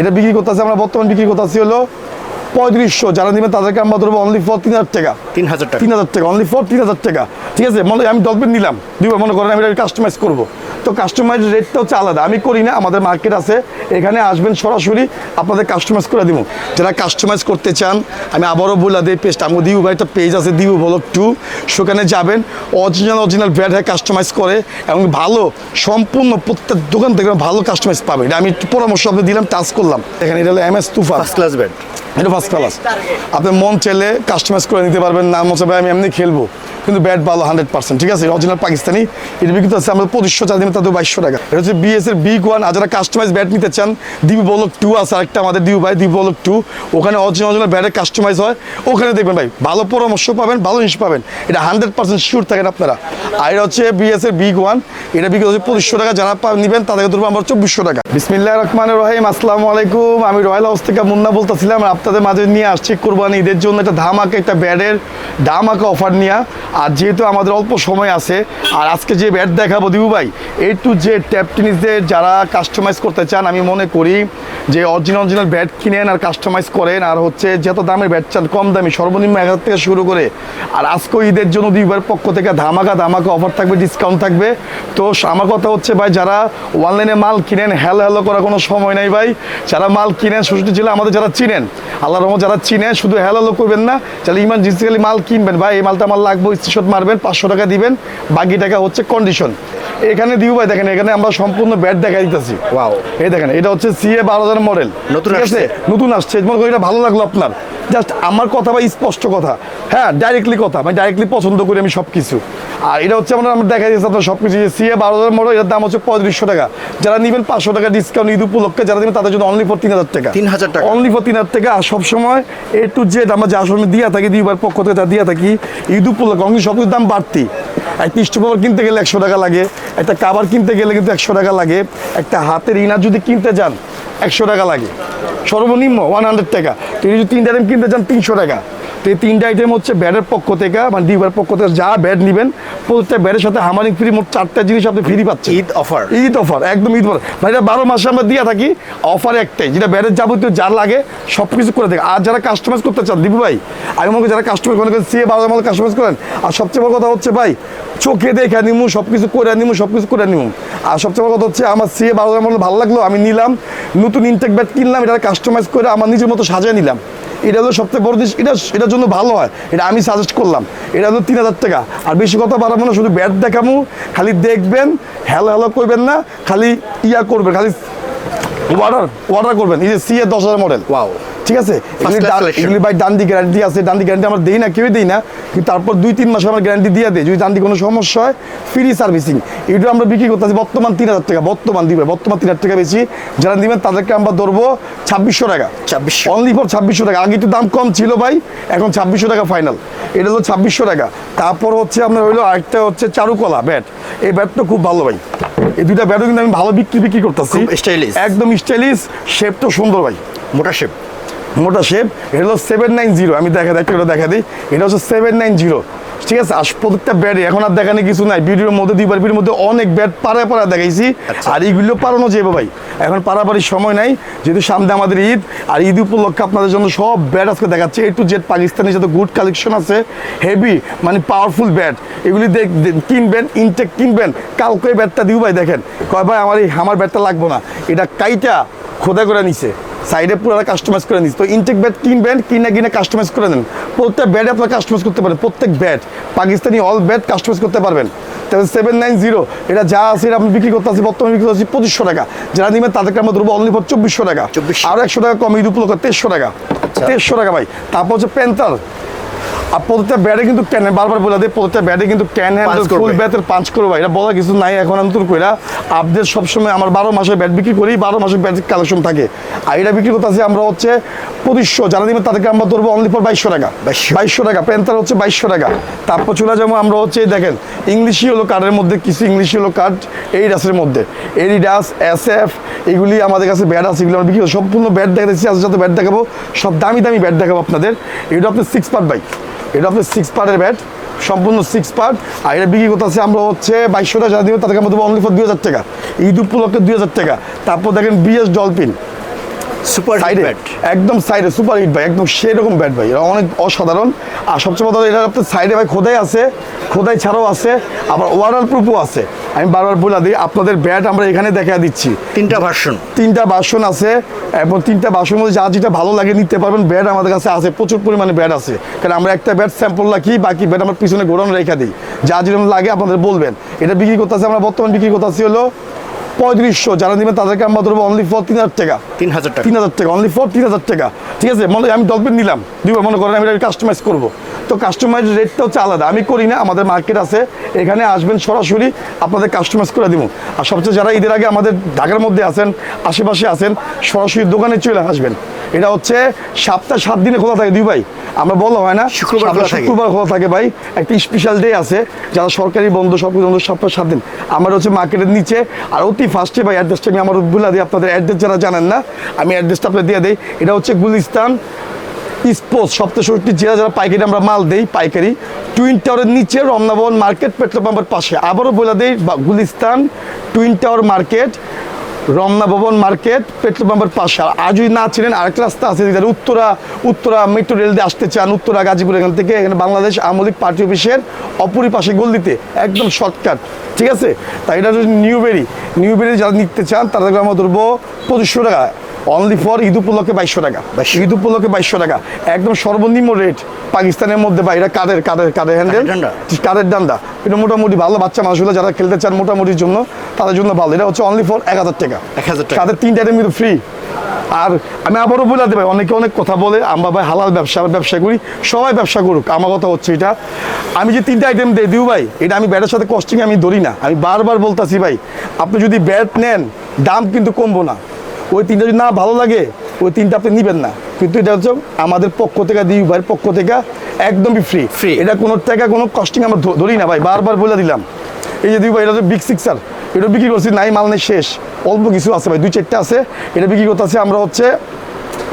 এটা বিক্রি করতেছি আমরা বর্তমান বিক্রি করতেছি হলো পঁয়ত্রিশশো। যারা নেবেন তাদেরকে আমরা ধরবো অনলি ফর তিন হাজার টাকা। তিন হাজার টাকা। তিন হাজার টাকা অনলি ফর তিন হাজার টাকা। ঠিক আছে? মনে আমি ডলফিন নিলাম। দুইবার মনে করেন আমি এটা কাস্টমাইজ করব। তো কাস্টমাইজ রেটটা হচ্ছে আলাদা। আমি করি না, আমাদের মার্কেট আছে। এখানে আসবেন সরাসরি, আপনাদের কাস্টমাইজ করে দিব। যারা কাস্টমাইজ করতে চান, আমি আবারও বলে দিই পেজটা আমার দিউ ভাই একটা পেজ আছে দিউ বলক টু সেখানে যাবেন অরিজিনাল অরিজিনাল ব্র্যান্ড হ্যাঁ কাস্টমাইজ করে এবং ভালো, সম্পূর্ণ প্রত্যেক দোকান থেকে ভালো কাস্টমাইজ পাবে আমি একটু পরামর্শ আপনি দিলাম টাচ করলাম। এখানে এটা হলো M S Toofan. First class bat এটা ফার্স্ট ক্লাস আপনি মন চাইলে কাস্টমাইজ করে নিতে পারবেন না। মনে ভাই, আমি এমনি খেলব। কিন্তু ব্যাট ভালো হান্ড্রেড পার্সেন্ট ঠিক আছে? Original Pakistani. এটা বিক্রি আছে আমরা পঁচিশশো চার দিন তাদের বাইশশো টাকা। এটা হচ্ছে বিএস এর বিগ ওয়ান আর যারা কাস্টমাইজ ব্যাট নিতে চান দিবি বলক টু আছে আরেকটা আমাদের দিবি ভাই দিবি বলক টু ওখানে অরিজিনাল অরিজিনাল ব্যাটের কাস্টমাইজ হয়। ওখানে দেখবেন ভাই, ভালো পরামর্শ পাবেন, ভালো জিনিস পাবেন। এটা হান্ড্রেড পার্সেন্ট শিওর থাকেন আপনারা। আর এটা হচ্ছে বিএস এর বিগ ওয়ান এটা বিক্রি হচ্ছে পঁচিশশো টাকা। যারা নিবেন, তাদেরকে ধরবো আমার চব্বিশশো টাকা। বিসমিল্লাহ রহমান রহিম। আসসালামু আলাইকুম। আমি রয়্যাল হাউস থেকে মুন্না বলতেছিলাম। আপনাদের মাঝে নিয়ে আসছি কোরবানি ঈদের জন্য একটা ধামাকা, একটা ব্যাডের ধামাকা অফার নিয়ে। আর যেহেতু আমাদের অল্প সময় আছে, আর আজকে যে ব্যাট দেখাবো দিবু ভাই এই টু যে ট্যাপ টেনিসদের যারা কাস্টমাইজ করতে চান, আমি মনে করি যে অরিজিনাল অরিজিনাল ব্যাট কিনেন আর কাস্টমাইজ করেন, আর হচ্ছে যত দামের ব্যাট চান, কম দামি, সর্বনিম্ন এক হাজার থেকে শুরু করে। আর আজকে ঈদের জন্য দুইবার পক্ষ থেকে ধামাকা ধামাকা অফার থাকবে ডিসকাউন্ট থাকবে। তো আমার কথা হচ্ছে ভাই, যারা অনলাইনে মাল কিনেন হ্যালো হ্যালো করার কোনো সময় নাই ভাই। যারা মাল কিনেন ষষ্ঠী জেলা আমাদের যারা চিনেন আল্লাহ রহমত যারা চিনে শুধু হ্যালো হ্যালো করবেন না যারা ইমার্জেন্সিক্যালি মাল কিনবেন। ভাই এই মালটা আমার লাগবে স্ক্রিনশট মারবেন পাঁচশো টাকা দিবেন বাকি টাকা হচ্ছে কন্ডিশন এখানে দিউ ভাই দেখেন এখানে আমরা সম্পূর্ণ ব্যাট দেখা দিতেছি। ওয়াও এই দেখেন এটা হচ্ছে সিএ বারো হাজার মডেল নতুন আসছে। নতুন আসছে মনে করি এটা ভালো লাগল আপনার। জাস্ট আমার কথা বা স্পষ্ট কথা। হ্যাঁ ডাইরেক্টলি কথা আমি ডাইরেক্টলি পছন্দ করি আমি সব কিছু আর এটা হচ্ছে আমরা আমরা দেখা যাচ্ছে আপনার সব কিছু যে সিএ বারো হাজার মডেল এটার দাম হচ্ছে পঁয়ত্রিশশো টাকা। যারা নেবেন পাঁচশো টাকা ডিসকাউন্ট ঈদ উপলক্ষে যারা নেবেন তাদের জন্য অনলি ফর তিন হাজার টাকা। 3000 টাকা। অনলি ফর তিন হাজার টাকা আর সবসময় এ টু জেড আমরা যা সময় দিয়ে থাকি দুইবার পক্ষ থেকে যা দিয়ে থাকি ঈদ উপলক্ষে অনেক সব কিছুর দাম বাড়তি। একটা স্টোপার কিনতে গেলে একশো টাকা লাগে একটা কাবার কিনতে গেলে কিন্তু একশো টাকা লাগে একটা হাতের ইনার যদি কিনতে যান একশো টাকা লাগে। সর্বনিম্ন ওয়ান হান্ড্রেড টাকা। তো এই যদি তিনটা আইটেম কিনতে চান তিনশো টাকা। তো এই তিনটা আইটেম হচ্ছে ব্যাডের পক্ষ থেকে মানে ডিবার পক্ষ থেকে যা ব্যাড নেবেন প্রত্যেকটা ব্যাডের সাথে হামারিং ফ্রি মোট চারটা জিনিস আপনি ফ্রি পাচ্ছেন। ঈদ অফার। ঈদ অফার একদম ঈদ অফার। মানে এটা বারো মাসে আমরা দিয়ে থাকি অফার একটাই যেটা ব্যারের যাবতীয় যা লাগে সব কিছু করে থাকে আর যারা কাস্টমাইজ করতে চান দিবু ভাই আমি মনে করি যারা কাস্টমাইজ করেন সে বারো মাসে কাস্টমাইজ করেন আর সবচেয়ে বড় কথা হচ্ছে ভাই চোখে দেখে নিমু সব কিছু করে নিমু সব কিছু করে নিমু। আর সবচেয়ে বড় কথা হচ্ছে আমার সে বারো মডেল ভালো লাগল আমি নিলাম নতুন ইনটেক ব্যাট কিনলাম এটা কাস্টমাইজ করে আমার নিজের মতো সাজিয়ে নিলাম। এটা হলো সবথেকে বড় জিনিস, এটা এটার জন্য ভালো হয়। এটা আমি সাজেস্ট করলাম। এটা হলো তিন হাজার টাকা। আর বেশি কথা বাড়াবো না, শুধু ব্যাট দেখামো খালি দেখবেন হ্যালো হ্যালো করবেন না, খালি ইয়া করবেন, খালি অর্ডার অর্ডার করবেন। এই যে সি এর দশ হাজার মডেল Wow. ঠিক আছে? এগুলি class ডান-. এগুলি ভাই ডান্ডি গ্যারান্টি আছে ডান্ডি গ্যারান্টি আমরা দেই না কেউই দেই না কিন্তু তারপর দুই তিন মাস আমার গ্যারান্টি দিয়ে দেয়। যদি ডান্ডি কোনো সমস্যা হয় ফ্রি সার্ভিসিং এটা আমরা বিক্রি করতেছি বর্তমান তিন হাজার টাকা বর্তমান দিবে বর্তমান তিন হাজার টাকা বেশি। যারা দিবেন তাদেরকে আমরা ধরবো ছাব্বিশশো টাকা। 2600 অনলি ফর ছাব্বিশশো টাকা। আগে একটু দাম কম ছিল ভাই এখন ছাব্বিশশো টাকা ফাইনাল এটা হলো ছাব্বিশশো টাকা। তারপর হচ্ছে আপনার হইল আরেকটা হচ্ছে চারুকলা ব্যাট এই ব্যাটটা খুব ভালো ভাই। এই দুইটা ব্যাটও কিন্তু আমি ভালো বিক্রি বিক্রি করতেছি। একদম স্টাইলিশ শেপটা সুন্দর ভাই। মোটা শেপ মোটা শেপ এটা হলো সেভেন নাইন জিরো আমি দেখা দেখতে এটা দেখা দিই। এটা হচ্ছে সেভেন নাইন জিরো ঠিক আছে? আর প্রত্যেকটা ব্যাটে এখন আর দেখানি কিছু নাই। ভিডিওর মধ্যে দুইবার ভিডিওর মধ্যে অনেক ব্যাট পাড়া পাড়া দেখাইছি। আচ্ছা। আর এইগুলো পারানো যাবে ভাই। এখন পারাপারির সময় নাই। যেহেতু সামনে আমাদের ঈদ আর ঈদ উপলক্ষে আপনাদের জন্য সব ব্যাট আজকে দেখাচ্ছে। এ টু জেড পাকিস্তানি সাথে গুড কালেকশন আছে। হেভি মানে পাওয়ারফুল ব্যাট এগুলি দেখ কিনবেন ইনটেক কিনবেন। কালকে ব্যাটটা দিও ভাই দেখেন। কয় ভাই আমার এই আমার ব্যাটটা লাগবো না। এটা কাইটা খোদা করে নিছে। সাইডে পুরো কাস্টমাইজ করে নিচ্ছে তো ইনটেক ব্যাট কিনবেন কিনে কিনে কাস্টমাইজ করে নেন প্রত্যেক ব্যাট আপনার কাস্টমাইজ করতে পারেন। প্রত্যেক bat Pakistani all bat customise করতে পারবেন। তাহলে সেভেন নাইন জিরো এটা যা আছে এটা আপনি বিক্রি করতে আছি বর্তমানে বিক্রি করতে পঁচিশশো টাকা। যারা নেবেন তাদেরকে আমরা ধরবো অনলি ফর চব্বিশশো টাকা। 2400 আরও একশো টাকা কম উপলক্ষে তেইশশো টাকা। তেইশশো টাকা ভাই। তারপর হচ্ছে প্যান্টার আর প্রত্যেকটা ব্যাটে কিন্তু ক্যান বারবার বলে দেয় প্রত্যেকটা ব্যাটে কিন্তু ক্যান হ্যান্ডেল করবে। ফুল ব্যাটের পাঁচ করবে এটা বলা কিছু নাই এখন নতুন কইরা আপডেট সবসময় আমার বারো মাসে ব্যাট বিক্রি করি বারো মাসে ব্যাট কালেকশন থাকে। আর এটা বিক্রি করতে আছে আমরা হচ্ছে পঁচিশশো যারা দিবেন তাদেরকে আমরা ধরবো অনলি ফর বাইশশো টাকা। বাইশশো। টাকা প্যান্টার হচ্ছে বাইশশো টাকা। তারপর চলে যাব আমরা হচ্ছে এই দেখেন ইংলিশই হলো কার্ডের মধ্যে কিছু ইংলিশই হলো কার্ড এই ডাসের মধ্যে। এডিডাস এস এফ এগুলি আমাদের কাছে ব্যাট আছে এগুলো আমরা বিক্রি করি। সম্পূর্ণ ব্যাট দেখাচ্ছি আজকে সাথে ব্যাট দেখাবো সব দামি দামি ব্যাট দেখাবো আপনাদের। এটা আপনার সিক্স পার্ট বাইক এটা আপনার সিক্স পার্টের ব্যাট সম্পূর্ণ সিক্স পার্ট আর এটা বিক্রি করতে আছে আমরা হচ্ছে বাইশশো টাকা যা দিব তাদেরকে আমরা দেবো অনলি ফর দুই হাজার টাকা। ঈদ উপলক্ষে দুই হাজার টাকা। তারপর দেখেন বিএস ডলফিন Hit সাইডে bat। একদম সাইডে সুপার হিট ভাই একদম সেরকম ব্যাট ভাই। এটা অনেক অসাধারণ। আর সবচেয়ে কথা, এটা আপনার সাইডে ভাই খোদাই আছে খোদাই ছাড়াও আছে আবার ওয়াটার প্রুফও আছে। আমি বারবার বলে দিই আপনাদের ব্যাট আমরা এখানে দেখা দিচ্ছি। তিনটা ভার্সন তিনটা বাসন আছে এবং তিনটা বাসনের মধ্যে যা যেটা ভালো লাগে নিতে পারবেন ব্যাট আমাদের কাছে আছে প্রচুর পরিমাণে ব্যাট আছে। কারণ আমরা একটা ব্যাট স্যাম্পল রাখি বাকি ব্যাট আমার পিছনে গোডাউন রেখে দিই। যা যেরকম লাগে আপনাদের বলবেন। এটা বিক্রি করতেছে আমরা বর্তমান বিক্রি করতেছি হলো পঁয়ত্রিশশো। যারা নেবেন তাদেরকে আমরা ধরবো অনলি ফর তিন হাজার টাকা। তিন হাজার টাকা। তিন হাজার টাকা অনলি ফর তিন হাজার টাকা। ঠিক আছে? মনে আমি ডলফিন নিলাম। দুইবার মনে করেন আমি কাস্টমাইজ করব। তো কাস্টমাইজ রেটটা হচ্ছে আলাদা। আমি করি না আমাদের মার্কেট আছে। এখানে আসবেন সরাসরি আপনাদের কাস্টমাইজ করে দিব। আর সবচেয়ে যারা ঈদের আগে আমাদের ঢাকার মধ্যে আছেন আশেপাশে আছেন সরাসরি দোকানে চলে আসবেন। এটা হচ্ছে সপ্তাহে সাত দিনে খোলা থাকে দুই ভাই। আমরা বলা হয় না? শুক্রবার শুক্রবার খোলা থাকে ভাই। একটা স্পেশাল ডে আছে যারা সরকারি বন্ধ সব কিছু বন্ধ সপ্তাহে সাত দিন। আমার হচ্ছে মার্কেটের নিচে আর অতি ফার্স্টে ভাই অ্যাড্রেসটা আমি আমার বলে দিই আপনাদের অ্যাড্রেস যারা জানেন না আমি অ্যাড্রেসটা আপনাদের দিয়ে দিই। এটা হচ্ছে গুলিস্তান স্পোর্টস সপ্তষট্টি জেলা যারা পাইকারি আমরা মাল দেই পাইকারি। টুইন টাওয়ারের নিচে রমনাবন মার্কেট পেট্রোল পাম্পের পাশে। আবারও বলে দেই Gulistan twin tower market Ramna Bhaban market, petrol পাম্পের পাশে। আর আজ যদি না ছিলেন, আরেকটা রাস্তা আছে যারা উত্তরা উত্তরা মেট্রো রেল দিয়ে আসতে চান, উত্তরা গাজীপুর এখান থেকে, এখানে বাংলাদেশ আমলিক পার্টি অফিসের অপরি পাশে গল্লিতে একদম শর্টকাট ঠিক আছে? তাই এটা নিউবেরি নিউবেরি যারা নিতে চান, তারা আমরা ধরবো পঁচিশশো টাকা। অনলি ফর ঈদ উপলক্ষে বাইশশো টাকা। 2200 ঈদ উপলক্ষে বাইশশো টাকা। একদম সর্বনিম্ন রেট পাকিস্তানের মধ্যে বা এটা কাদের কাদের কাদের হ্যান্ডেল? কাদের ডান্ডা? এটা মোটামুটি ভালো বাচ্চা মানুষগুলো যারা খেলতে চান মোটামুটির জন্য তাদের জন্য ভালো। এটা হচ্ছে অনলি ফর এক হাজার টাকা। 1000 টাকা। তাদের তিনটা আইটেম কিন্তু ফ্রি আর আমি আবারও বলে দেবে অনেকে অনেক কথা বলে আমরা ভাই হালাল ব্যবসা ব্যবসা করি সবাই ব্যবসা করুক। আমার কথা হচ্ছে এটা। আমি যে তিনটা আইটেম দিই দিউ ভাই এটা আমি ব্যাটের সাথে কস্টিং আমি ধরি না। আমি বারবার বলতাছি ভাই আপনি যদি ব্যাট নেন দাম কিন্তু কমবো না। ওই তিনটা যদি না ভালো লাগে ওই তিনটা আপনি নেবেন না। কিন্তু এটা হচ্ছে আমাদের পক্ষ থেকে দিউ ভাইয়ের পক্ষ থেকে একদমই ফ্রি ফ্রি এটা কোনো টাকা কোনো কস্টিং আমরা ধরি না ভাই বারবার বলে দিলাম। এই যে দিউ ভাই এটা হচ্ছে বিগ সিক্সার এটা বিক্রি করছি নাই মাল নেই শেষ। অল্প কিছু আছে ভাই দুই চারটা আছে। এটা বিক্রি করতেছে আমরা হচ্ছে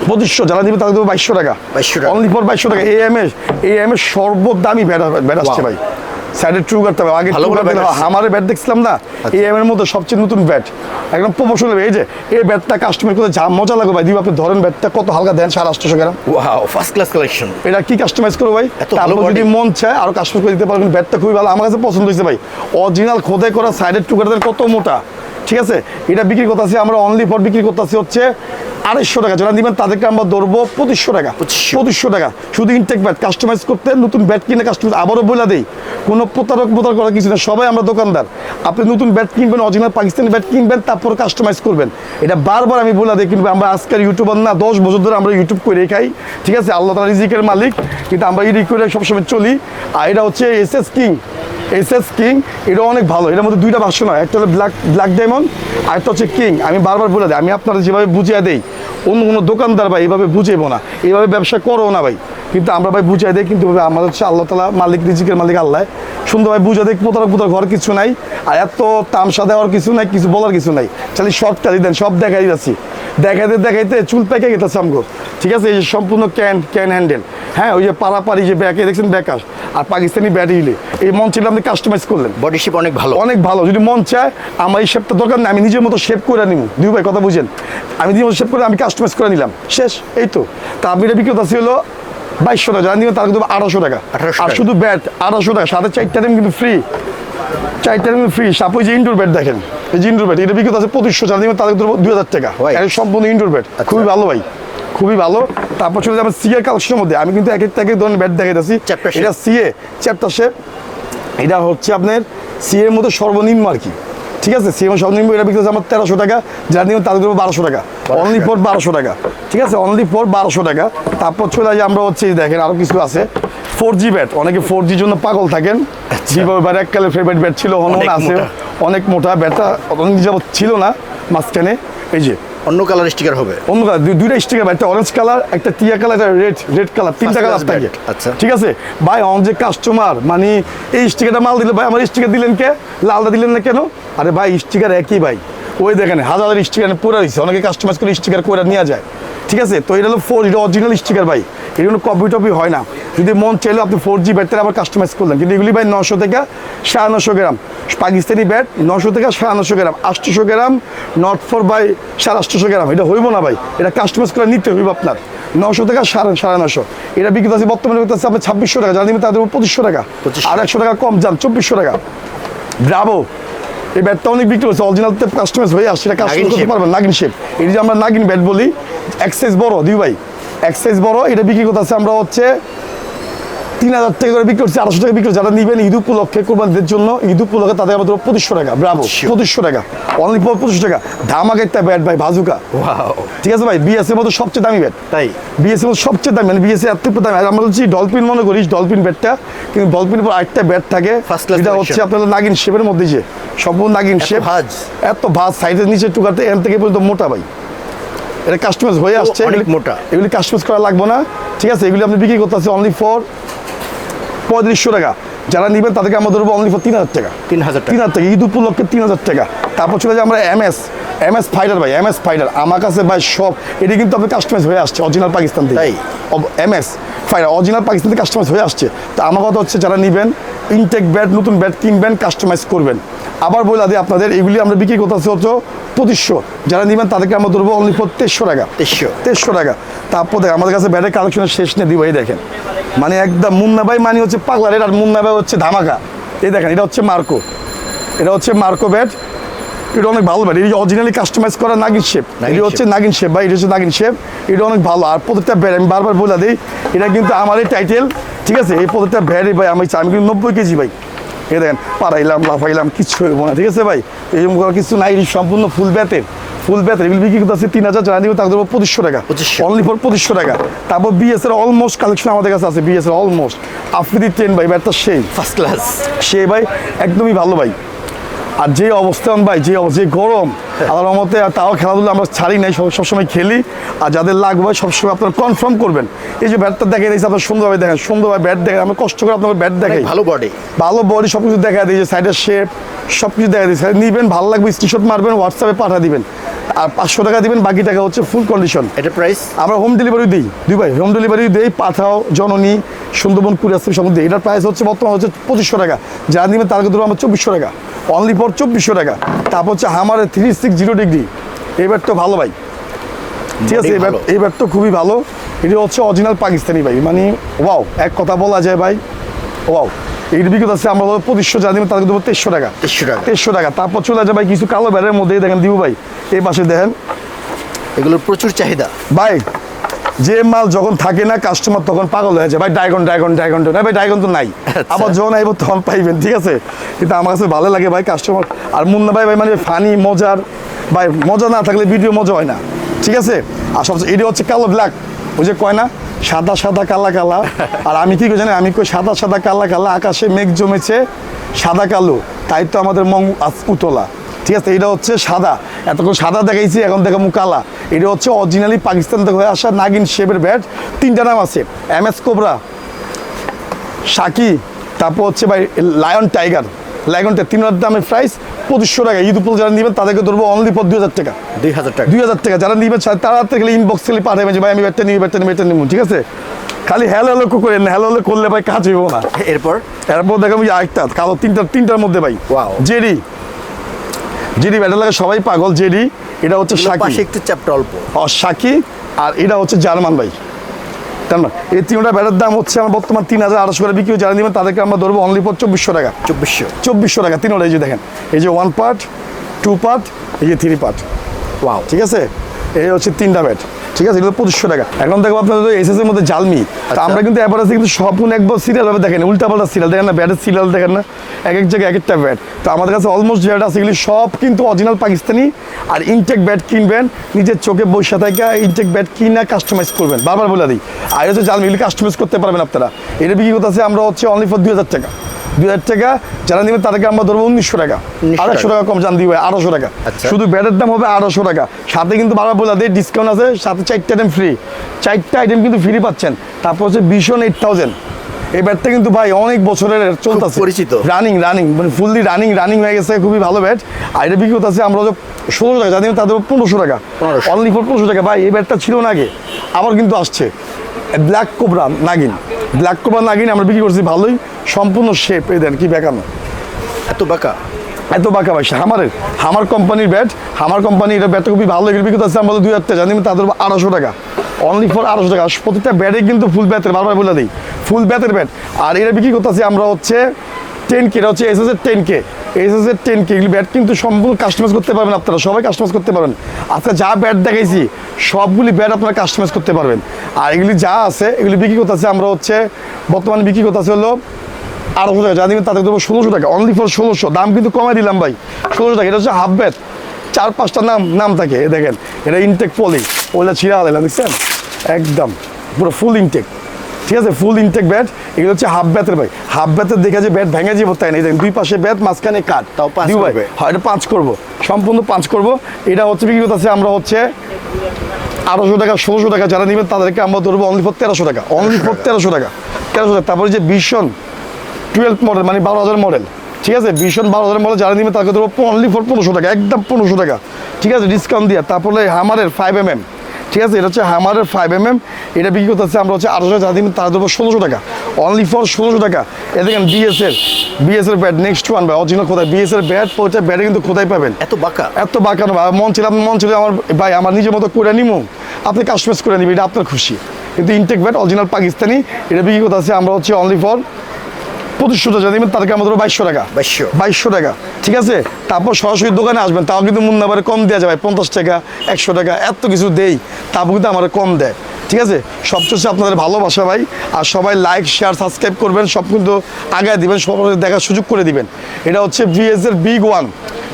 পঁচিশশো যারা দিবে তাদের দেবো বাইশশো টাকা। 2200 টাকা। অনলি ফর বাইশশো টাকা। A M S A M S সর্বদামি আসছে Wow. ভাই। সাইডে ট্রু করতে হবে। আগে ভালো করে আমারে ব্যাট দেখছিলাম না? এ এম এর মধ্যে সবচেয়ে নতুন ব্যাট। একদম প্রমোশনাল এই যে এই ব্যাটটা কাস্টমার করতে যা মজা লাগবে ভাই দিবা আপনি ধরেন ব্যাটটা কত হালকা দেন সাড়ে আটশো gram wow first class collection এটা কি কাস্টমাইজ করব ভাই? তারপর যদি মন চায় আরও কাস্টমাইজ করে দিতে পারবেন। ব্যাটটা খুবই ভালো। আমার কাছে পছন্দ হয়েছে ভাই। অরিজিনাল খোদাই করা সাইডের টুকারদের কত মোটা? ঠিক আছে? এটা বিক্রি করতেছি আমরা অনলি ফর বিক্রি করতেছি হচ্ছে আড়াইশো টাকা। যারা দিবেন তাদেরকে আমরা ধরবো পঁচিশশো টাকা। 2500 পঁচিশশো টাকা। শুধু ইনটেক ব্যাট কাস্টমাইজ করতে নতুন ব্যাট কিনে কাস্টমাইজ আবারও বলে দেই কোনো প্রতারক প্রতারক করার কিছু না সবাই আমরা দোকানদার। আপনি নতুন ব্যাট কিনবেন অরিজিনাল পাকিস্তানি ব্যাট কিনবেন তারপর কাস্টমাইজ করবেন। এটা বারবার আমি বলে দিই কিন্তু আমরা আজকের ইউটিউবার না দশ বছর ধরে আমরা ইউটিউব করে খাই। ঠিক আছে? আল্লাহ তালা রিজিকের মালিক কিন্তু আমরা ইউটিউব করে সবসময় চলি। আর এটা হচ্ছে S S king. S S king এটা অনেক ভালো। এটার মধ্যে দুইটা ভাষ্য নয়। একটা হলো ব্ল্যাক ব্ল্যাক ডায়মন্ড আর একটা হচ্ছে কিং আমি বারবার বলে দিই, আমি আপনারা যেভাবে বুঝিয়ে দেই, অন্য কোনো দোকানদার ভাই এইভাবে বুঝেবো না। এইভাবে ব্যবসা করো না ভাই। কিন্তু আমরা ভাই বুঝিয়ে দেই, কিন্তু আমাদের হচ্ছে আল্লাহ তালা মালিক, রিজিকের মালিক আল্লাহ। সুন্দরভাবে বুঝে দেয় প্রতারক প্রতারক ঘর কিছু নাই, আর এত তামসা দেওয়ার কিছু নাই, কিছু বলার কিছু নাই। খালি শর্ট কালি দেন, সব দেখাই যাচ্ছি দেখাইতে দেখাইতে চুল পেকে গেতেছে আমগো। ঠিক আছে? এই যে সম্পূর্ণ ক্যান ক্যান হ্যান্ডেল হ্যাঁ ওই যে পাড়াপাড়ি যে ব্যাকে দেখছেন ব্যাকার আর পাকিস্তানি ব্যাট হিলে এই মন ছিল আপনি কাস্টমাইজ করলেন। বডি শেপ অনেক ভালো। অনেক ভালো। যদি মন চায় আমার এই শেপটা দরকার নেই আমি নিজের মতো শেপ করে নিব দুই ভাই কথা বুঝেন? আমি নিজের মতো শেপ করে আমি কাস্টমাইজ করে নিলাম। শেষ এই তো। তা আমি এটা বিক্রেতা ছিল বাইশশো টাকা জানি তার কিন্তু আঠারোশো টাকা। 1800 আর শুধু ব্যাট আঠারোশো টাকা। সাথে চারটা দিন কিন্তু ফ্রি চারটা দিন ফ্রি সাপোজ ইনডোর ব্যাট দেখেন। যে ইনডোর ব্যাট এটা বিক্রেতা আছে পঁচিশশো চার দিন তাদের দুই হাজার টাকা. এটা সম্পূর্ণ ইনডোর ব্যাট খুবই ভালো ভাই খুবই ভালো। তারপর চলে যাবে সিএর কালেকশনের মধ্যে। আমি কিন্তু এক একটা এক ধরনের ব্যাট দেখাইতেছি। এটা সিএ চ্যাপ্টার শেপ এটা হচ্ছে আপনার সি এর মধ্যে সর্বনিম্ন আর কি। ঠিক আছে? সি এর সর্বনিম্ন এটা বিক্রি আমার তেরোশো টাকা যারা নিবেন তাদের দেবো বারোশো টাকা। অনলি ফর বারোশো টাকা। ঠিক আছে? অনলি ফর বারোশো টাকা। তারপর চলে যায় আমরা হচ্ছে দেখেন আরও কিছু আছে। ফোর জি ব্যাট অনেকে ফোর জির জন্য পাগল থাকেন। যেভাবে ব্যাট এককালের ফেভারিট ব্যাট ছিল হনুমান আছে। অনেক মোটা ব্যাটটা অনেক যাবত ছিল না মাঝখানে। এই যে অন্য কালার স্টিকার হবে? অন্য কালার দুই- দুইটা স্টিকার একটা অরেঞ্জ কালার একটা টিয়া কালার একটা রেড রেড কালার তিনটা কালার থাকে আচ্ছা। ঠিক আছে? ভাই আমার যে কাস্টমার মানে এই স্টিকারটা মাল দিলে ভাই আমার স্টিকার দিলেন কে? লালটা দিলেন না কেন? আরে ভাই স্টিকার একই ভাই। ওই দেখেন হাজার হাজার স্টিকার পরে দিচ্ছে অনেকে কাস্টমাইজ করে স্টিকার করে নিয়ে যায়। ঠিক আছে? তো এটা হলো ফোর এটা অরিজিনাল স্টিকার ভাই। কোনো কপি টপি হয় না। যদি মন চাইলে আপনি ফোর জি ব্যাটটা আবার কাস্টমাইজ করলেন কিন্তু এগুলি ভাই নশো থেকে সাড়ে নশো গ্রাম। পাকিস্তানি ব্যাট নশো থেকে সাড়ে নশো গ্রাম। আটশোশো গ্রাম নট ফোর বাই সাড়ে আটশোশো গ্রাম। এটা হইব না ভাই। এটা কাস্টমাইজ করে নিতে হইব আপনার। নশো থেকে সাড়ে সাড়ে নশো এটা বিক্রি আছে বর্তমানে বিক্রি আছে আপনার ছাব্বিশশো টাকা। নেবেন তাদের পঁচিশশো টাকা। 2500 আর একশো টাকা কম যান চব্বিশশো টাকা। ব্রাভো এই ব্যাটটা অনেক বিক্রি হচ্ছে অরিজিনাল কাস্টমাইজ হয়ে আসছে। এটা কাস্টমাইজ করতে পারবেন নাগিন শেপ এটা যে আমরা নাগিন ব্যাট বলি এক্সাইজ বড় দিউ ভাই। এক্সাইজ বড় এটা বিক্রি করতে আছে আমরা হচ্ছে তিন হাজার টাকা করে বিক্রি করছি আড়াইশো টাকা বিক্রি করছি। যারা নিবেন ঈদ উপলক্ষে কোরবানিদের জন্য ঈদ উপলক্ষে তাদের আমাদের পঁচিশশো টাকা ব্রাভো পঁচিশশো টাকা। অনলি পঁচিশশো টাকা। ধামাক একটা ব্যাট ভাই ভাজুকা ঠিক আছে ভাই বিএসএর মতো সবচেয়ে দামি ব্যাট তাই? বিএসএ মধ্যে সবচেয়ে দামি মানে বিএসএ এত দামি। আর আমরা বলছি ডলফিন মনে করিস ডলফিন ব্যাটটা কিন্তু ডলফিনের পর আরেকটা ব্যাট থাকে। এটা। হচ্ছে আপনার নাগিন শেপের মধ্যে যে সম্পূর্ণ নাগিন শেপ ভাঁজ। এত ভাজ সাইডের নিচে টুকাতে এখান থেকে পর্যন্ত মোটা ভাই। এটা কাস্টমাইজ হয়ে আসছে অনেক মোটা। এগুলি কাস্টমাইজ করা লাগবে না। ঠিক আছে এগুলি আপনি বিক্রি করতে অনলি ফর পঁয়ত্রিশশো টাকা। যারা নেবেন তাদেরকে আমরা ধরবো অনলি ফর তিন হাজার টাকা। তিন হাজার তিন টাকা হাজার টাকা ঈদ উপলক্ষে তিন হাজার টাকা। তারপর চলে যায় আমরা M S M S fighter ভাই এম এস ফাইটার আমার কাছে ভাই সব এটি কিন্তু আপনি কাস্টমাইজ হয়ে আসছে অরিজিনাল পাকিস্তান থেকে? M S fighter original Pakistan থেকে কাস্টমাইজ হয়ে আসছে। তো আমার কথা হচ্ছে যারা নেবেন ইনটেক ব্যাট নতুন ব্যাট কিনবেন কাস্টমাইজ করবেন। আবার বলে দিই আপনাদের এগুলি আমরা বিক্রি করতে হচ্ছে পঁচিশশো। যারা নেবেন তাদেরকে আমরা ধরবো অনলি ফর তেইশশো টাকা। তেইশশো। তেইশশো টাকা। তারপর দেখ আমাদের কাছে ব্যাটের কালেকশনের শেষ নেই দিবাই দেখেন। মানে একদম মুন্না ভাই মানে হচ্ছে পাগলা রেট আর মুন্না ভাই হচ্ছে ধামাকা। এই দেখেন এটা হচ্ছে মার্কো। এটা হচ্ছে মার্কো ব্যাট এটা অনেক ভালো ব্যাট এটা অরিজিনালি কাস্টমাইজ করা নাগিন শেপ এটা হচ্ছে নাগিন শেপ ভাই এটা হচ্ছে নাগিন শেপ এটা অনেক ভালো। আর প্রত্যেকটা ব্যাট আমি বারবার বলে দিই এটা কিন্তু আমারই টাইটেল ঠিক আছে? এই প্রত্যেকটা ব্যাটই ভাই আমি আমি কিন্তু নব্বই কেজি ভাই। এই দেখেন পাড়াইলাম লাফাইলাম কিচ্ছু হইব না ঠিক আছে ভাই? এরকম কিছু নাই সম্পূর্ণ ফুল ব্যাতের ফুল ব্যাতের এগুলো বিক্রি করতে আছে তিন হাজার জানা দিব তাকে দেবো পঁচিশশো টাকা। 2500 অনলি ফর পঁচিশশো টাকা। তারপর বিএস এর অলমোস্ট কালেকশন আমাদের কাছে আছে বিএস এর অলমোস্ট আফ্রিদি ট্রেন ভাই ব্যাটটা সেই ফার্স্ট ক্লাস সে ভাই একদমই ভালো ভাই। আর যে অবস্থান ভাই যে যে গরম আল্লাহর আর তাও খেলাধুলা আমরা ছাড়ি নাই সব সবসময় খেলি। আর যাদের লাগবে সবসময় আপনারা কনফার্ম করবেন। এই যে ব্যাটটা এই যে আপনার সুন্দরভাবে দেখেন সুন্দরভাবে ব্যাট দেখেন আমরা কষ্ট করে আপনাকে ব্যাট দেখাই। ভালো বডি ভালো বডি সব কিছু দেখা দিয়েছে সাইডের শেপ সব কিছু দেখা দিয়েছে নিবেন ভালো লাগবে স্ক্রিনশট মারবেন হোয়াটসঅ্যাপে পাঠা দিবেন। আর পাঁচশো টাকা দিবেন বাকি টাকা হচ্ছে ফুল কন্ডিশন এটা প্রাইস আমরা হোম ডেলিভারি দিই। দুই ভাই হোম ডেলিভারি দিই পাঠাও জননী সুন্দরবন কুরিয়ার সব দিই এটার প্রাইস হচ্ছে বর্তমান হচ্ছে পঁচিশশো টাকা। যারা নেবেন তার ধরো আমার চব্বিশশো টাকা। অনলি ফর চব্বিশশো টাকা। তারপর হচ্ছে হামারে three six zero degree bat তো ভালো ভাই। ঠিক আছে। এই ব্যাট তো খুবই ভালো। এটা হচ্ছে অরিজিনাল পাকিস্তানি ভাই। মানে ওয়াও এক কথা বলা যায় ভাই ওয়াও এইটা বিক্রি আছে আমরা পঁচিশশো নেবেন তাদেরকে দেবো তেইশশো টাকা। 2300 টাকা। তেইশশো টাকা। তারপর চলে যায় ভাই কিছু কালো ব্যাটের মধ্যে দেখেন দিবু ভাই। এই পাশে দেখেন। এগুলোর প্রচুর চাহিদা। ভাই যে মাল যখন থাকে না কাস্টমার তখন পাগল হয়ে যায় ভাই ড্রাগন ড্রাগন ড্রাগন না ভাই ড্রাগন তো নাই। আচ্ছা। আবার যখন আইব তখন পাইবেন ঠিক আছে? কিন্তু আমার কাছে ভালো লাগে ভাই কাস্টমার আর মুন্না ভাই ভাই মানে ফানি মজার। ভাই মজা না থাকলে ভিডিও মজা হয় না ঠিক আছে? আর সবচেয়ে এটা হচ্ছে কালো ব্ল্যাক ওই যে কয় না? সাদা সাদা কালা কালা। আর আমি কি জানি আমি কই সাদা সাদা কালা কালা আকাশে মেঘ জমেছে সাদা কালো। তাই তো আমাদের মং উতলা। ঠিক আছে এটা হচ্ছে সাদা। এতক্ষণ সাদা দেখাইছি এখন দেখাবো কালা। এটা হচ্ছে অরিজিনালি পাকিস্তান থেকে হয়ে আসা নাগিন শেপের ব্যাট তিনটা নাম আছে এম এস কোবরা সাকি তারপর হচ্ছে ভাই লায়ন টাইগার লায়নটা তিন হাজার দামের প্রাইস পঁচিশশো টাকা। ঈদ উপল যারা নেবেন তাদেরকে ধরবো অনলি ফর দুই হাজার টাকা। দুই হাজার টাকা। দুই হাজার টাকা। যারা নিবেন তারা থেকে ইনবক্স থেকে পাঠাবেন যে ভাই আমি ব্যাটটা নিবি ব্যাটটা নিবি ব্যাটটা নিবো। ঠিক আছে? খালি হ্যালো হ্যালো করেন হ্যালো হ্যালো করলে ভাই কাজ হইব না। এরপর? এরপর দেখো আমি আরেকটা কালো তিনটা তিনটার মধ্যে ভাই। Wow. জেডি ব্যাটার লাগে সবাই পাগল জেডি এটা হচ্ছে সাকি। একটু চ্যাপ্টা অল্প। শাকি সাকি আর এটা হচ্ছে জার্মান ভাই। তাই না? এই তিনটা ব্যাটার দাম হচ্ছে আমার বর্তমান তিন হাজার আড়াইশো করে বিক্রি যারা নেবেন তাদেরকে আমরা ধরবো অনলি ফর চব্বিশশো টাকা। চব্বিশশো। চব্বিশশো টাকা তিনটা এই যে দেখেন। এই যে ওয়ান পার্ট টু পার্ট এই যে থ্রি পার্ট ওয়াও ঠিক আছে? এই হচ্ছে তিনটা ব্যাট। ঠিক আছে এগুলো পঁচিশশো টাকা। এখন দেখো আপনাদের এসএস এর মধ্যে জালমি তো আচ্ছা। আমরা কিন্তু অ্যাভারেজে কিন্তু সম্পূর্ণ একবার সিরিয়াল ভাবে দেখেন উল্টা পাল্টা সিরিয়াল দেখেন না ব্যাটের সিরিয়াল দেখেন না এক এক জায়গায় এক একটা ব্যাট তো আমাদের কাছে অলমোস্ট যে ব্যাট আছে এগুলি সব কিন্তু অরিজিনাল পাকিস্তানি আর ইনটেক ব্যাট কিনবেন নিজের চোখে বসে থেকে ইনটেক ব্যাট কিনা কাস্টমাইজ করবেন বারবার বলে দিই। আর হচ্ছে জালমি এগুলি কাস্টমাইজ করতে পারবেন আপনারা। এটা বিক্রি করতে আছে আমরা হচ্ছে অনলি ফর দুই হাজার টাকা। দুই হাজার টাকা যারা নেবে তাদেরকে আমরা ধরবো উনিশশো টাকা। আড়াইশো টাকা কম জান দিবে আড়াইশো টাকা। আচ্ছা। শুধু ব্যাটের দাম হবে আড়াইশো টাকা। সাথে কিন্তু বারবার বলে দিয়ে ডিসকাউন্ট আছে সাথে চারটে আইটেম ফ্রি চারটে আইটেম কিন্তু ফ্রি পাচ্ছেন। তারপর হচ্ছে ভীষণ এইট থাউজেন্ড এই ব্যাটটা কিন্তু ভাই অনেক বছরের চলতেছে। পরিচিত। রানিং রানিং মানে ফুললি রানিং রানিং হয়ে গেছে খুবই ভালো ব্যাট আর এটা বিক্রি করতেছে আমরা ষোলো টাকা জানি তাদের পনেরোশো টাকা। 1500 অনলি ফোর পনেরোশো টাকা। ভাই এই ব্যাটটা ছিল না আগে আবার কিন্তু আসছে। ব্ল্যাক কোবরা নাগিন ব্ল্যাক কোবরা নাগিন আমরা বিক্রি করছি ভালোই। সম্পূর্ণ শেপ এই দেন কি বেকানো। এত বাঁকা? এত বাঁকা ভাই হামারের হামার কোম্পানির ব্যাট হামার কোম্পানি এটা ব্যাটটা খুবই ভালো, এগুলো বিক্রি করতে আমাদের দুই হাজার জানি তাদের আড়াইশো টাকা। অনলি ফর আড়াইশো টাকা প্রত্যেকটা ব্যাটে কিন্তু ফুল ব্যাটের বারবার বলে দিই ফুল ব্যাটের ব্যাট আর এটা বিক্রি করতেছি, আমরা হচ্ছে টেন কে এটা হচ্ছে এস এস এর টেন কে এস এস এর টেন কে এগুলি ব্যাট কিন্তু সম্পূর্ণ কাস্টমাইজ করতে পারবেন আপনারা, সবাই কাস্টমাইজ করতে পারবেন। আজকে যা ব্যাট দেখাইছি, সবগুলি ব্যাট আপনারা কাস্টমাইজ করতে পারবেন। আর এগুলি যা আছে, এগুলি বিক্রি করতেছে, আমরা হচ্ছে, বর্তমানে বিক্রি করতেছে হলো আড়াইশো টাকা যা তাদের দেবো ষোলোশো টাকা। অনলি ফর ষোলোশো। দাম কিন্তু কমাই দিলাম ভাই। ষোলোশো টাকা এটা হচ্ছে হাফ ব্যাট চার পাঁচটা নাম নাম থাকে দেখেন। এটা ইনটেক পলি ওইটা ছিঁড়া দিলাম দেখছেন? একদম। পুরো ফুল ইনটেক ঠিক আছে? ফুল ইনটেক ব্যাট এগুলো হচ্ছে হাফ ব্যাটের ভাই। হাফ ব্যাটের দেখে যে ব্যাট ভেঙে যাব তাই না? দেখেন দুই পাশে ব্যাট মাঝখানে কাট তাও পাঁচ ভাই। করবে। হ্যাঁ এটা পাঁচ করব। সম্পূর্ণ পাঁচ করব। এটা হচ্ছে বিক্রি করতেছে আমরা হচ্ছে আড়াইশো টাকা ষোলোশো টাকা। যারা নেবেন তাদেরকে আমরা ধরবো অনলি ফর তেরোশো টাকা। অনলি ফর তেরোশো টাকা। তেরোশো টাকা। তারপরে যে ভীষণ টুয়েলভ মডেল মানে বারো হাজার মডেল ঠিক আছে? ভীষণ বারো হাজার মডেল যারা নেবেন তাকে ধরবো অনলি ফর পনেরোশো টাকা একদম পনেরোশো টাকা ঠিক আছে? ডিসকাউন্ট দিয়ে। তারপরে হামারের ফাইভ এম এম ঠিক আছে? এটা হচ্ছে হামারের ফাইভ এম এম এটা বিক্রি করতে আমরা হচ্ছে আঠারোশো টাকা যারা নেবেন তারা ধরবো ষোলোশো টাকা। অনলি ফর ষোলোশো টাকা। এ দেখেন বিএসএর বিএসএর ব্যাট নেক্সট ওয়ান ভাই অরিজিনাল কোথায়? বিএসএর ব্যাট পৌঁছে ব্যাটে কিন্তু কোথায় পাবেন? এত বাঁকা। এত বাঁকানো ভাই মন ছিল আপনার মন ছিল আমার ভাই আমার নিজের মতো করে নিমু। আপনি কাস্টমাইজ করে নিবি এটা আপনার খুশি। কিন্তু ইনটেক ব্যাট অরিজিনাল পাকিস্তানি এটা বিক্রি করতে আমরা হচ্ছে অনলি ফর পঁচিশশো টাকা নেবেন তাদেরকে আমাদের বাইশশো টাকা। বাইশশো। বাইশশো টাকা ঠিক আছে? তারপর সরাসরি দোকানে আসবেন তাও কিন্তু মুন্নাবারে কম দেওয়া যাবে পঞ্চাশ টাকা একশো টাকা এত কিছু দেই তারপর কিন্তু আমার কম দেয়। ঠিক আছে? সবচেয়ে আপনাদের ভালোবাসা ভাই। আর সবাই লাইক শেয়ার সাবস্ক্রাইব করবেন। সব কিন্তু আগায় দিবেন সবাই দেখার সুযোগ করে দিবেন। এটা হচ্ছে বিএস এর বিগ ওয়ান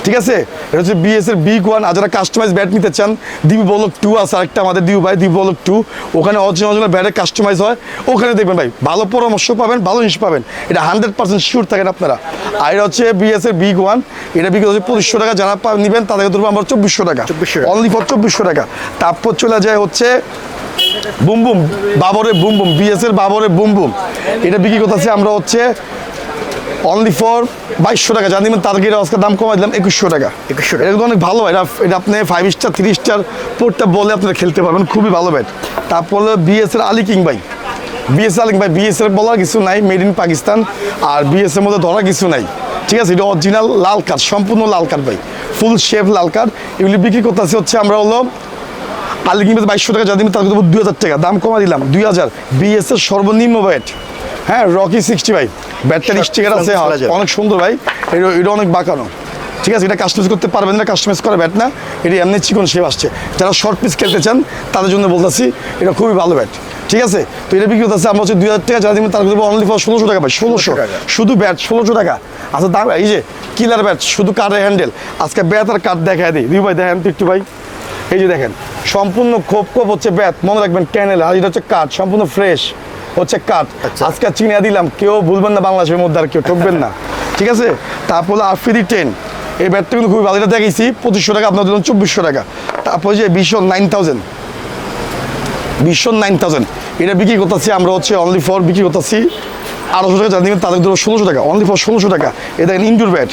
ঠিক আছে? এটা হচ্ছে বিএস এর বিগ ওয়ান আর যারা কাস্টমাইজ ব্যাট নিতে চান দিবি বলক টু আছে আরেকটা আমাদের দিবু ভাই দিবু বলক টু ওখানে অরিজিনাল অরিজিনাল ব্যাটের কাস্টমাইজ হয়। ওখানে দেখবেন ভাই ভালো পরামর্শ পাবেন ভালো জিনিস পাবেন। এটা হান্ড্রেড পার্সেন্ট শিওর থাকেন আপনারা। আর এটা হচ্ছে বিএস এর বিগ ওয়ান এটা বিক্রি হচ্ছে পঁচিশশো টাকা। যারা নিবেন তাদেরকে ধরবো আমরা চব্বিশশো টাকা। 2400 টাকা। অনলি ফর চব্বিশশো টাকা। তারপর চলে যায় হচ্ছে বুম বুম বাবরে বুম বুম বিএস এর বাবরের বুম বুম। এটা বিক্রি করতেছে আমরা হচ্ছে অনলি ফর বাইশশো টাকা। জানি তাদেরকে এটা আজকে দাম কমাই দিলাম একুশশো টাকা। 2100 টাকা। এটা অনেক ভালো এটা এটা আপনি ফাইভ স্টার থ্রি স্টার পোর্টটা বলে আপনারা খেলতে পারবেন খুবই ভালো ব্যাট তারপর বিএস এর আলী কিং ভাই। বিএস আলী কিং ভাই বিএস এর বলার কিছু নাই মেড ইন পাকিস্তান আর বিএস এর মধ্যে ধরা কিছু নাই। ঠিক আছে এটা অরিজিনাল লাল কার্ড সম্পূর্ণ লাল কার্ড ভাই। ফুল শেপ লাল কার্ড এগুলি বিক্রি করতেছে হচ্ছে আমরা হলো আলী কিংবা বাইশশো টাকা যা দিবেন তাকে দেবো দুই হাজার টাকা। দাম কমা দিলাম দুই হাজার। বিএস এর সর্বনিম্ন ব্যাট হ্যাঁ রকি সিক্সটি ভাই। ব্যাটটার স্টিকার আছে অনেক সুন্দর ভাই। এটা এটা অনেক বাঁকানো। ঠিক আছে এটা কাস্টমাইজ করতে পারবেন না কাস্টমাইজ করা ব্যাট না। এটা এমনি চিকন শেপ আসছে। যারা শর্ট পিস খেলতে চান তাদের জন্য বলতেছি এটা খুবই ভালো ব্যাট ঠিক আছে? তো এটা বিক্রি করতেছে আমরা হচ্ছে দুই হাজার টাকা যারা দিবেন তার দেবো অনলি ফর ষোলোশো টাকা ভাই ষোলোশো। শুধু ব্যাট ষোলোশো টাকা। আচ্ছা দাম এই যে কিলার ব্যাট শুধু কার্ডের হ্যান্ডেল আজকে ব্যাট আর কার্ড দেখায় দিই। দিই ভাই দেখেন একটু ভাই। এই যে দেখেন সম্পূর্ণ খোপ খোপ হচ্ছে ব্যাট মনে রাখবেন ক্যানেল আর এটা হচ্ছে কাঠ সম্পূর্ণ ফ্রেশ হচ্ছে কাঠ। আচ্ছা। আজকে চিনিয়া দিলাম কেউ ভুলবেন না বাংলাদেশের মধ্যে আর কেউ ঠকবেন না। ঠিক আছে? তারপর হলো আরফিডি টেন এই ব্যাটটা কিন্তু খুবই ভালো। এটা দেখেছি পঁচিশশো টাকা আপনার দিলাম চব্বিশশো টাকা। তারপর যে বিশন নাইন থাউজেন্ড বিশন নাইন থাউজেন্ড এটা বিক্রি করতেছি আমরা হচ্ছে অনলি ফর বিক্রি করতেছি আড়াইশো টাকা। নেবেন তাদের ধরো ষোলোশো টাকা। অনলি ফর ষোলোশো টাকা। এটা ইনডোর ব্যাট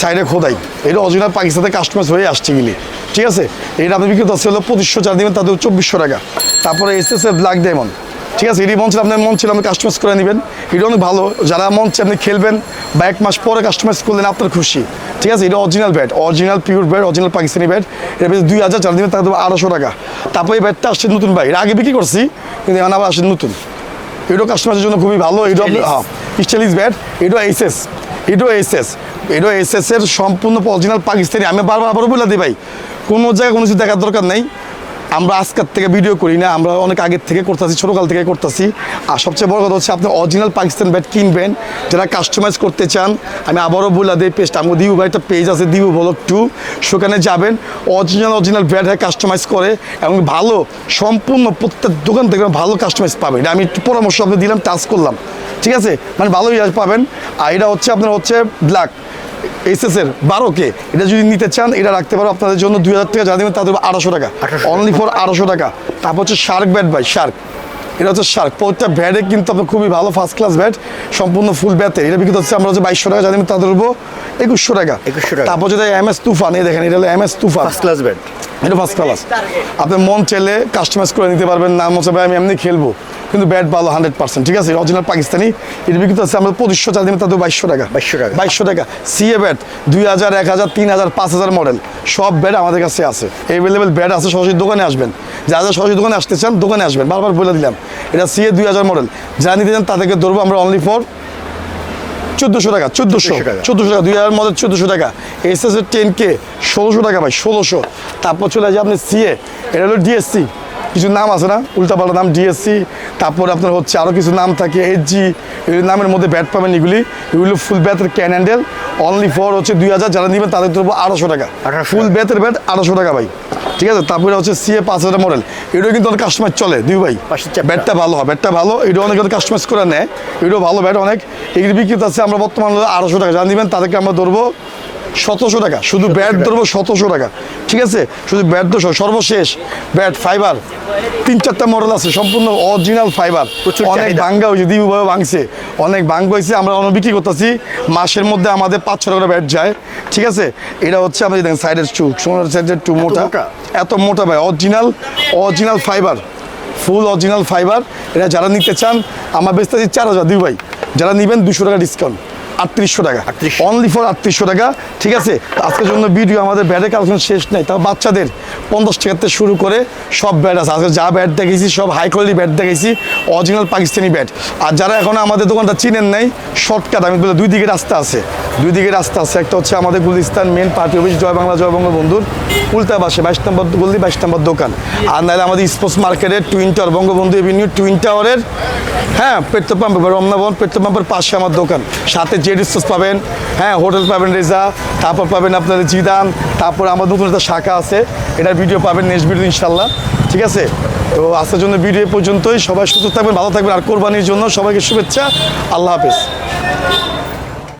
সাইডে খোদাই। এটা অরিজিনাল পাকিস্তানের কাস্টমার্স হয়ে আসছে গেলি ঠিক আছে? এটা আপনি বিক্রি করতে হলো পঁচিশশো যা নেবেন তাদের চব্বিশশো টাকা। তারপরে এস এস ব্ল্যাক ডায়মন্ড ঠিক আছে এটি মন ছিল আপনার মন ছিল আপনি কাস্টমাইজ করে নেবেন। এটা অনেক ভালো। যারা মন চায় আপনি খেলবেন বা এক মাস পরে কাস্টমাইজ করলেন আপনার খুশি। ঠিক আছে এটা original bat original pure bat original Pakistani bat এটা বেশ দুই হাজার চার দিবেন তাদের আড়াইশো টাকা। তারপরে এই ব্যাটটা আসছে নতুন ভাই। এর আগে বিক্রি করছি কিন্তু এখন আবার আসছে নতুন। এটাও কাস্টমারের জন্য খুবই ভালো। এটা। হ্যাঁ স্টাইলিশ ব্যাট এটা এসএস এটাও এসএস এটা এসএস এর সম্পূর্ণ অরিজিনাল পাকিস্তানি আমি বারবার আবারও বলে দিই ভাই কোনো জায়গায় কোনো কিছু দেখার দরকার নেই। আমরা আজকের থেকে ভিডিও করি না, আমরা অনেক আগের থেকে করতেছি, ছোটোকাল থেকে করতেছি। আর সবচেয়ে বড় কথা হচ্ছে আপনি অরিজিনাল পাকিস্তান ব্যাট কিনবেন, যারা কাস্টমাইজ করতে চান, আমি আবারও বলে দিই, পেজটা আমার দিউ ভাই, একটা পেজ আছে দিউ বলক টু সেখানে যাবেন অরিজিনাল অরিজিনাল ব্যাট হ্যাঁ কাস্টমাইজ করে, এবং ভালো, সম্পূর্ণ প্রত্যেক দোকান থেকে ভালো কাস্টমাইজ পাবেন। এটা আমি একটু পরামর্শ আপনি দিলাম টাচ করলাম। ঠিক আছে? মানে ভালো ইয়াজ পাবেন। আর এটা হচ্ছে আপনার হচ্ছে ব্ল্যাক এসএস এর বারো কে এটা যদি নিতে চান এটা রাখতে পারো আপনাদের জন্য দুই হাজার টাকা যা দেবেন তাদের আড়াইশো টাকা। 1800 অনলি ফর আড়াইশো টাকা। তারপর হচ্ছে শার্ক ব্যাট বাই শার্ক এটা হচ্ছে শার্ক প্রত্যেকটা ব্যাটে কিন্তু আপনার খুবই ভালো ফার্স্ট ক্লাস ব্যাট। সম্পূর্ণ ফুল ব্যাটে এটা বিক্রি হচ্ছে আমরা হচ্ছে বাইশশো টাকা যা দেবেন তাদের উপর একুশশো টাকা। 2100 টাকা। তারপর যদি এম এস তুফান এই দেখেন এটা হলো M S Toofan. First class bat এটা ফার্স্ট ক্লাস আপনি মন চাইলে কাস্টমাইজ করে নিতে পারবেন। না মনে ভাই আমি এমনি খেলব। কিন্তু ব্যাট ভালো হান্ড্রেড পার্সেন্ট ঠিক আছে? Original Pakistani. এর বিক্রি হচ্ছে আমরা পঁচিশশো চার দিন তাদের বাইশশো টাকা। 2200 টাকা। বাইশশো টাকা। সিএ ব্যাট দুই হাজার এক হাজার তিন হাজার পাঁচ হাজার মডেল সব ব্যাট আমাদের কাছে আছে। অ্যাভেলেবেল ব্যাট আছে সরাসরি দোকানে আসবেন। যারা যারা সরাসরি দোকানে আসতে চান দোকানে আসবেন। বারবার বলে দিলাম। এটা সিএ দুই হাজার মডেল যারা নিতে চান তাদেরকে ধরবো আমরা অনলি ফর চোদ্দোশো টাকা চোদ্দোশো 1400 টাকা। চোদ্দোশো টাকা। দুই হাজার মডেল চোদ্দোশো টাকা। এস এস এর টেন কে ষোলোশো টাকা ভাই ষোলোশো। তারপর চলে যায় আপনি সিএ এটা হলো ডিএসসি কিছু নাম আছে না? উল্টাপাল্টা নাম ডিএসসি তারপর আপনার হচ্ছে আরও কিছু নাম থাকে এইচজি এগুলি নামের মধ্যে ব্যাট পাবেন এগুলি। এগুলো ফুল ব্যাটের ক্যান হ্যান্ডেল অনলি ফর হচ্ছে দুই হাজার যারা নেবেন তাদের ধরবো আড়াইশো টাকা। ফুল ব্যাটের ব্যাট আড়াইশো টাকা ভাই। ঠিক আছে? তারপরে হচ্ছে সিএ পাঁচ হাজার মডেল এটাও কিন্তু অনেক কাস্টমার চলে দুই ভাই। ব্যাটটা ভালো হয় ব্যাটটা ভালো এটা অনেক কাস্টমাইজ করে নেয়। এটাও ভালো ব্যাট অনেক। এগুলি বিক্রি আছে আমরা বর্তমানে আড়াইশো টাকা যারা দিবেন তাদেরকে আমরা ধরবো। সতেরোশো টাকা। শুধু ব্যাট ধরবো সতেরোশো টাকা। ঠিক আছে? শুধু ব্যাট ধরবো সর্বশেষ ব্যাট ফাইবার তিন চারটা মডেল আছে সম্পূর্ণ অরিজিনাল ফাইবার অনেক। ভাঙ্গা হয়েছে দ্বিভাবে ভাঙছে। অনেক ভাঙ্গ হয়েছে আমরা অনেক বিক্রি করতেছি। মাসের মধ্যে আমাদের পাঁচ ছটা করে ব্যাট যায়। ঠিক আছে? এটা হচ্ছে আমাদের দেখেন সাইডের চুক সোনার সাইডের টু মোটা? এত মোটা ভাই। Original original fibre full original fibre এটা যারা নিতে চান আমার বেচতেছি চার হাজার। দুই ভাই যারা নেবেন দুশো টাকা ডিসকাউন্ট আটত্রিশশো টাকা। 3800 অনলি ফর আটত্রিশশো টাকা ঠিক আছে? আজকের জন্য ভিডিও আমাদের ব্যাটের কালেকশন শেষ নেই তাও বাচ্চাদের পঞ্চাশ টাকা থেকে শুরু করে সব ব্যাট আছে। আজকে যা ব্যাট দেখেছি সব হাই কোয়ালিটি ব্যাট দেখেছি অরিজিনাল পাকিস্তানি ব্যাট আর যারা এখন আমাদের দোকানটা চিনেন নাই শর্টকাট আমি বলে দুই দিকে রাস্তা আছে। দুই দিকে রাস্তা আছে একটা হচ্ছে আমাদের গুলিস্তান মেন পার্টি অফিস জয় বাংলা জয় বঙ্গবন্ধুর উল্টা পাশে বাইশ নম্বর গলি বাইশ নম্বর দোকান। আর নাহলে আমাদের স্পোর্টস মার্কেটের twin tower Bangabandhu avenue twin টাওয়ারের হ্যাঁ পেট্রোল পাম্প রমনা ভবন পেট্রোল পাম্পের পাশে আমার দোকান। সাথে জেড পাবেন হ্যাঁ হোটেল পাবেন রেজা, তারপর পাবেন আপনাদের জিদান, তারপর আমার নতুন একটা শাখা আছে, এটার ভিডিও পাবেন নেক্সট ভিডিও ইনশাল্লাহ ঠিক আছে? তো আসার জন্য ভিডিও পর্যন্তই, সবাই সুস্থ থাকবেন, ভালো থাকবেন, আর কোরবানির জন্য সবাইকে শুভেচ্ছা, আল্লাহ হাফেজ।